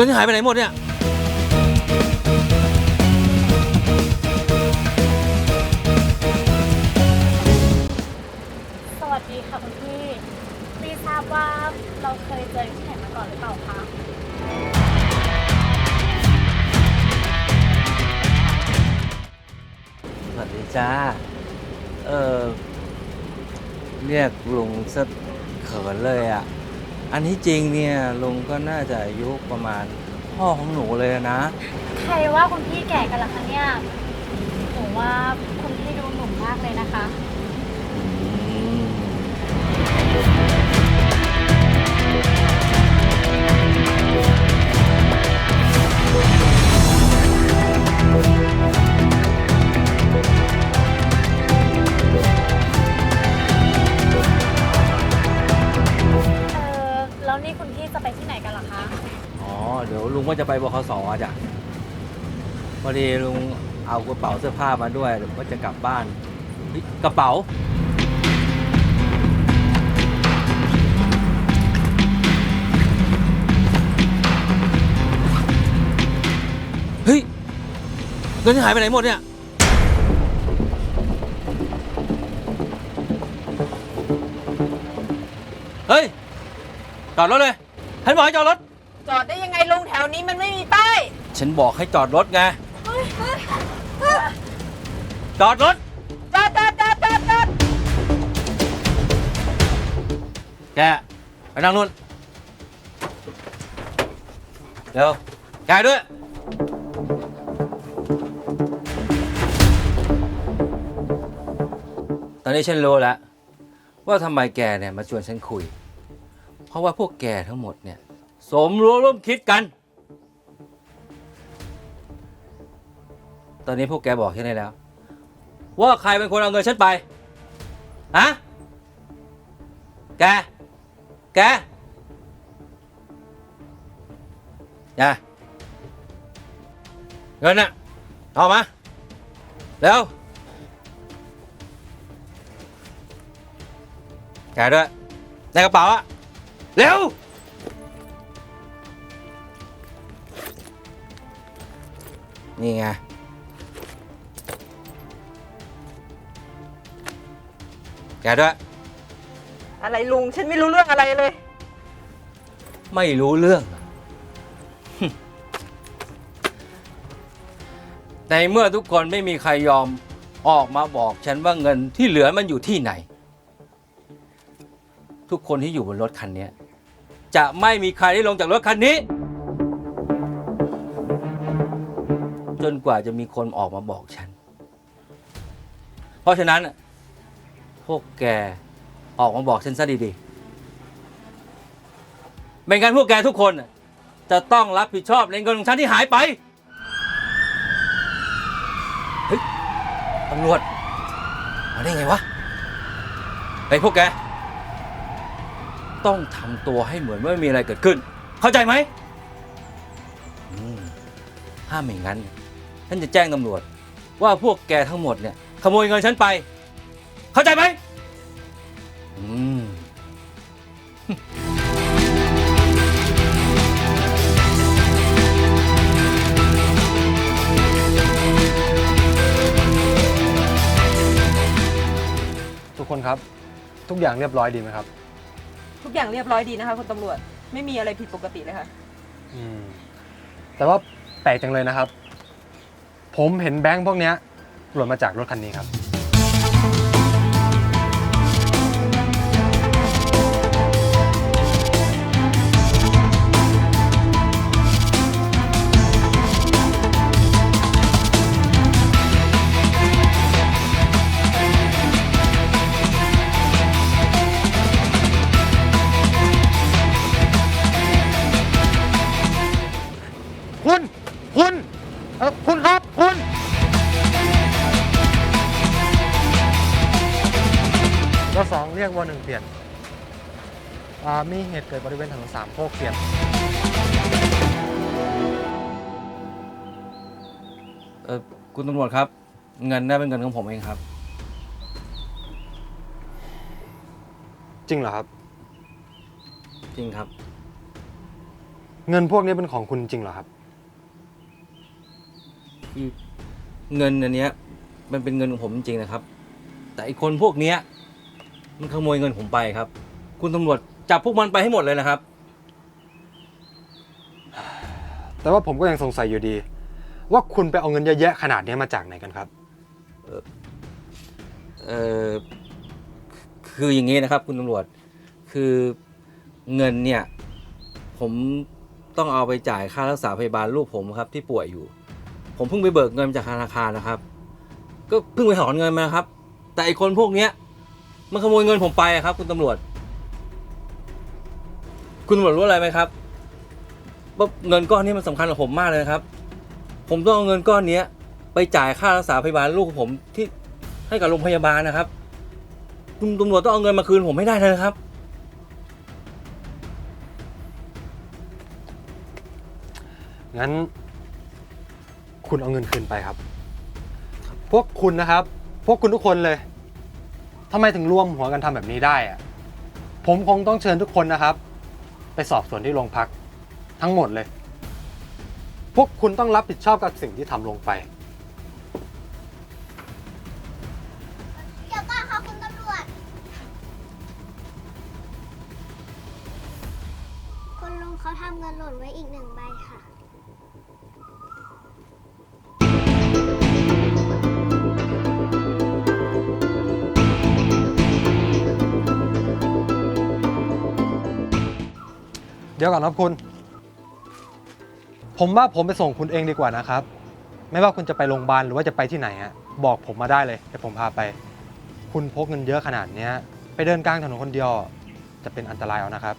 งินที่หายไปไหนหมดเนี่ยสวัสดีค่ะคุณพี่ไม่ทราบว่าเราเคยเจอที่ไหนมาก่อนหรือเปล่าคะสวัสดีจ้า เออเรียกลุงซะเขินเลยอะ อันที่จริงเนี่ยลุงก็น่าจะอายุประมาณพ่อของหนูเลยนะ ใครว่าคุณพี่แก่กันล่ะคะเนี่ยหนูว่าคุณพี่ดูหนุ่มมากเลยนะคะ พี่จะไปที่ไหนกันล่ะคะ อ๋อ เดี๋ยวลุงว่าจะไปบคสอะจ้ะพอดีลุงเอากระเป๋าเสื้อผ้ามาด้วยเดี๋ยวว่าจะกลับบ้านเฮ้ยกระเป๋า เฮ้ยเงินที่หายไปไหนหมดเนี่ย เฮ้ย จอดรถเลยฉันบอกให้จอดรถ จอดได้ยังไงลุงแถวนี้มันไม่มีป้ายฉันบอกให้จอดรถไงจอดรถ จอดจอดจอดจอดจอดแกไปนั่งนู่นเดี๋ยวแกด้วย ตอนนี้ฉันรู้แล้ว ว่าทำไมแกเนี่ยมาชวนฉันคุย เพราะว่าพวกแกทั้งหมดเนี่ย สมรู้ร่วมคิดกัน ตอนนี้พวกแกบอกฉันได้แล้ว ว่าใครเป็นคนเอาเงินฉันไป ฮะ แก แกอย่าเงินน่ะ เอามาเร็วแกด้วยในกระเป๋าอะ เร็ว นี่ไง แกด้วย อะไรลุงฉันไม่รู้เรื่องอะไรเลย ไม่รู้เรื่อง ในเมื่อทุกคนไม่มีใครยอมออกมาบอกฉันว่าเงินที่เหลือมันอยู่ที่ไหน ทุกคนที่อยู่บนรถคันนี้ จะไม่มีใครได้ลงจากรถคันนี้ จนกว่าจะมีคนออกมาบอกฉัน เพราะฉะนั้น พวกแกออกมาบอกฉันซะดีๆไม่งั้นพวกแกทุกคนจะต้องรับผิดชอบในเงินของฉันที่หายไป เฮ้ยตำรวจ มาได้ไงวะไอ้พวกแก ต้องทำตัวให้เหมือนว่าไม่มีอะไรเกิดขึ้น เข้าใจไหมอืมถ้าไม่งั้นฉันจะแจ้งตำรวจ ว่าพวกแกทั้งหมดเนี่ย ขโมยเงินฉันไป เข้าใจไหมอืมทุกคนครับ ทุกอย่างเรียบร้อยดีไหมครับ ทุกอย่างเรียบร้อยดีนะคะคุณตำรวจไม่มีอะไรผิดปกติเลยค่ะ อืมแต่ว่าแปลกจังเลยนะครับ ผมเห็นแบงค์พวกเนี้ยหล่นมาจากรถคันนี้ครับ รสองเรียกวอหนึ่งเปลี่ยนอ่ามีเหตุเกิดบริเวณถนนสามโคกเปลี่ยนเออคุณตำรวจครับ เงินน่าเป็นเงินของผมเองครับ จริงเหรอครับ จริงครับ เงินพวกนี้เป็นของคุณจริงเหรอครับ คือเงินอันเนี้ยมันเป็นเงินของผมจริงๆนะครับ แต่ไอคนพวกเนี้ย มันขโมยเงินผมไปครับ คุณตำรวจจับพวกมันไปให้หมดเลยนะครับ แต่ว่าผมก็ยังสงสัยอยู่ดี ว่าคุณไปเอาเงินเยอะแยะขนาดนี้มาจากไหนกันครับ เออคืออย่างนี้นะครับ คุณตำรวจคือเงินเนี่ย ผมต้องเอาไปจ่ายค่ารักษาพยาบาลลูกผมครับ ที่ป่วยอยู่ ผมเพิ่งไปเบิกเงินจากธนาคารนะครับ ก็เพิ่งไปถอนเงินมาครับ แต่ไอคนพวกเนี้ย มันขโมยเงินผมไปอะครับ คุณตำรวจ คุณตำรวจรู้อะไรไหมครับว่าเงินก้อนนี้มันสำคัญกับผมมากเลยนะครับ ผมต้องเอาเงินก้อนเนี้ย ไปจ่ายค่ารักษาพยาบาลลูกของผมที่ให้กับโรงพยาบาลนะครับ คุณตำรวจต้องเอาเงินมาคืนผมไม่ได้เลยนะครับ งั้น คุณเอาเงินคืนไปครับ พวกคุณนะครับ พวกคุณทุกคนเลย ทำไมถึงร่วมหัวกันทำแบบนี้ได้อะผมคงต้องเชิญทุกคนนะครับ ไปสอบสวนที่โรงพัก ทั้งหมดเลย พวกคุณต้องรับผิดชอบกับสิ่งที่ทำลงไป เดี๋ยวก่อนค่ะคุณตำรวจ คุณลุงเขาทำเงินหล่นไว้อีกหนึ่งใบค่ะ เดี๋ยวก่อนครับคุณ ผมว่าผมไปส่งคุณเองดีกว่านะครับ ไม่ว่าคุณจะไปโรงพยาบาลหรือว่าจะไปที่ไหนฮะบอกผมมาได้เลยเดี๋ยวผมพาไป คุณพกเงินเยอะขนาดเนี้ย ไปเดินกลางถนนคนเดียว จะเป็นอันตรายเอานะครับ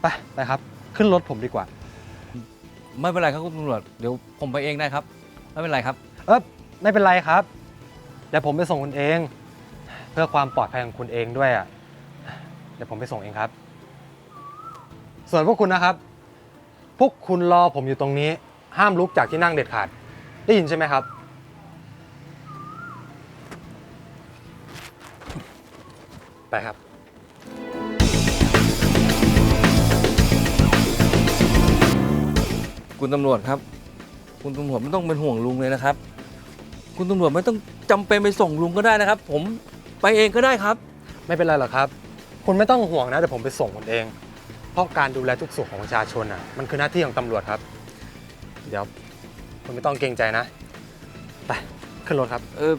ไปไปครับ ขึ้นรถผมดีกว่า ไม่เป็นไรครับคุณตำรวจเดี๋ยวผมไปเองได้ครับ ไม่เป็นไรครับ เออไม่เป็นไรครับเดี๋ยวผมไปส่งคุณเอง เพื่อความปลอดภัยของคุณเองด้วยอะเดี๋ยวผมไปส่งเองครับ ส่วนพวกคุณนะครับ พวกคุณรอผมอยู่ตรงนี้ ห้ามลุกจากที่นั่งเด็ดขาด ได้ยินใช่ไหมครับ ไปครับ คุณตำรวจครับ คุณตำรวจไม่ต้องเป็นห่วงลุงเลยนะครับ คุณตำรวจไม่ต้องจำเป็นไปส่งลุงก็ได้นะครับ ผมไปเองก็ได้ครับ ไม่เป็นไรหรอกครับ คุณไม่ต้องห่วงนะเดี๋ยวผมไปส่งคุณเอง เพราะการดูแลทุกส่วนของประชาชนอะมันคือหน้าที่ของตำรวจครับ เดี๋ยวคุณไม่ต้องเกรงใจนะไปขึ้นรถครับ เออ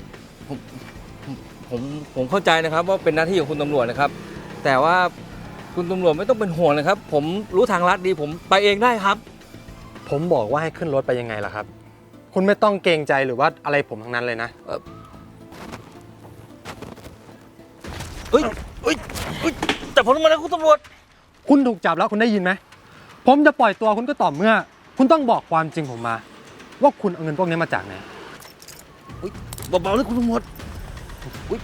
ผมผมผมผมเข้าใจนะครับ ว่าเป็นหน้าที่ของคุณตำรวจนะครับ แต่ว่าคุณตำรวจไม่ต้องเป็นห่วงนะครับ ผมรู้ทางลัดดีผมไปเองได้ครับ ผมบอกว่าให้ขึ้นรถไปยังไงล่ะครับ คุณไม่ต้องเกรงใจหรือว่าอะไรผมทั้งนั้นเลยนะเฮ้ยเฮ้ยเฮ้ยจับผมทำไมนะคุณตำรวจ คุณถูกจับแล้วคุณได้ยินไหม ผมจะปล่อยตัวคุณก็ต่อเมื่อ คุณต้องบอกความจริงผมมา ว่าคุณเอาเงินพวกนี้มาจากไหนเบาๆเลยคุณตำรวจอุ้ย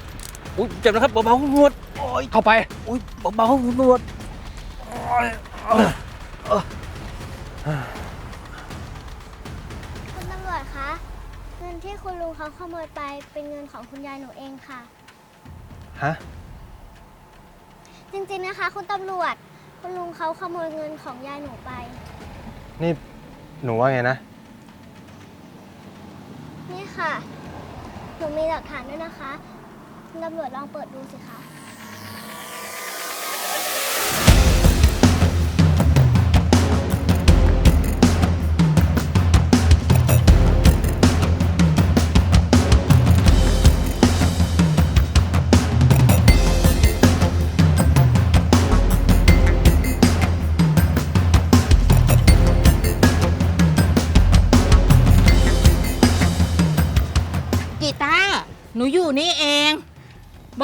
อุ้ยเจ็บนะครับเบาๆคุณตำรวจโอ้ยเข้าไป อุ้ยเบาๆคุณตำรวจโอ้ยคุณตำรวจคะ เงินที่คุณลุงเขาขโมยไปเป็นเงินของคุณยายหนูเองค่ะ ฮะ จริงๆนะคะ คุณตำรวจ คุณลุงเขาขโมยเงินของยายหนูไป นี่หนูว่าไงนะ นี่ค่ะ หนูมีหลักฐานด้วยนะคะ คุณตำรวจลองเปิดดูสิคะ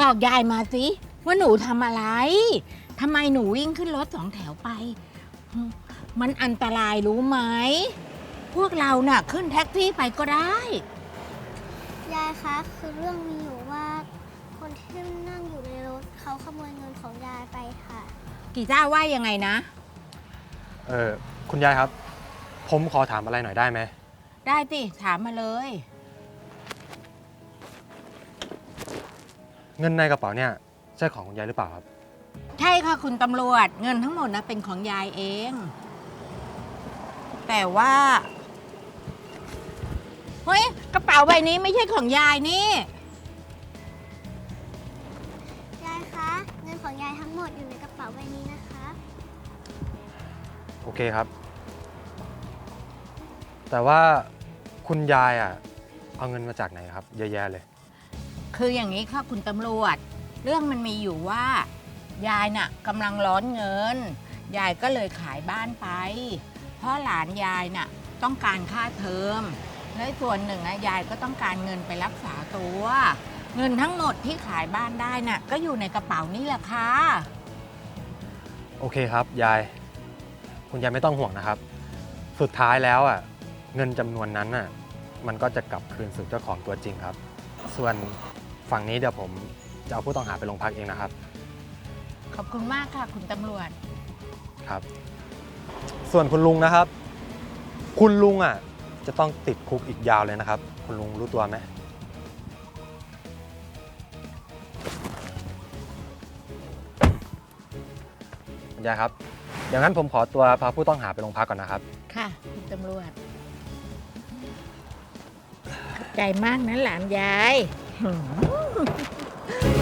บอกยายมาสิว่าหนูทำอะไรทำไมหนูวิ่งขึ้นรถสองแถวไป มันอันตรายรู้ไหม พวกเราน่ะขึ้นแท็กซี่ไปก็ได้ ยายคะคือเรื่องมีอยู่ว่า คนที่นั่งอยู่ในรถเขาขโมยเงินของยายไปค่ะ กีตาร์ว่ายังไงนะ เออคุณยายครับ ผมขอถามอะไรหน่อยได้ไหม ได้สิถามมาเลย เงินในกระเป๋าเนี่ยใช่ของคุณยายหรือเปล่าครับ ใช่ค่ะคุณตำรวจเงินทั้งหมดนะเป็นของยายเอง แต่ว่า เฮ้ย กระเป๋าใบนี้ไม่ใช่ของยายนี่ ยายคะเงินของยายทั้งหมดอยู่ในกระเป๋าใบนี้นะคะ โอเคครับ แต่ว่าคุณยายอะเอาเงินมาจากไหนครับเยอะแยะเลย คืออย่างนี้ค่ะคุณตำรวจ เรื่องมันมีอยู่ว่า ยายน่ะกำลังร้อนเงิน ยายก็เลยขายบ้านไป เพราะหลานยายน่ะต้องการค่าเทอมและส่วนหนึ่งนะยายก็ต้องการเงินไปรักษาตัว เงินทั้งหมดที่ขายบ้านได้น่ะก็อยู่ในกระเป๋านี่แหละค่ะโอเคครับ ยาย คุณยายไม่ต้องห่วงนะครับ สุดท้ายแล้วอะเงินจำนวนนั้นอะมันก็จะกลับคืนสู่เจ้าของตัวจริงครับ ส่วน ฝั่งนี้เดี๋ยวผมจะเอาผู้ต้องหาไปโรงพักเองนะครับ ขอบคุณมากค่ะ คุณตำรวจ ครับ ส่วนคุณลุงนะครับ คุณลุงอะจะต้องติดคุกอีกยาวเลยนะครับ คุณลุงรู้ตัวไหมคุณยายครับอย่างนั้นผมขอตัวพาผู้ต้องหาไปโรงพักก่อนนะครับ ค่ะ คุณตำรวจขอบใจมากนะหลานยาย Mm-hmm.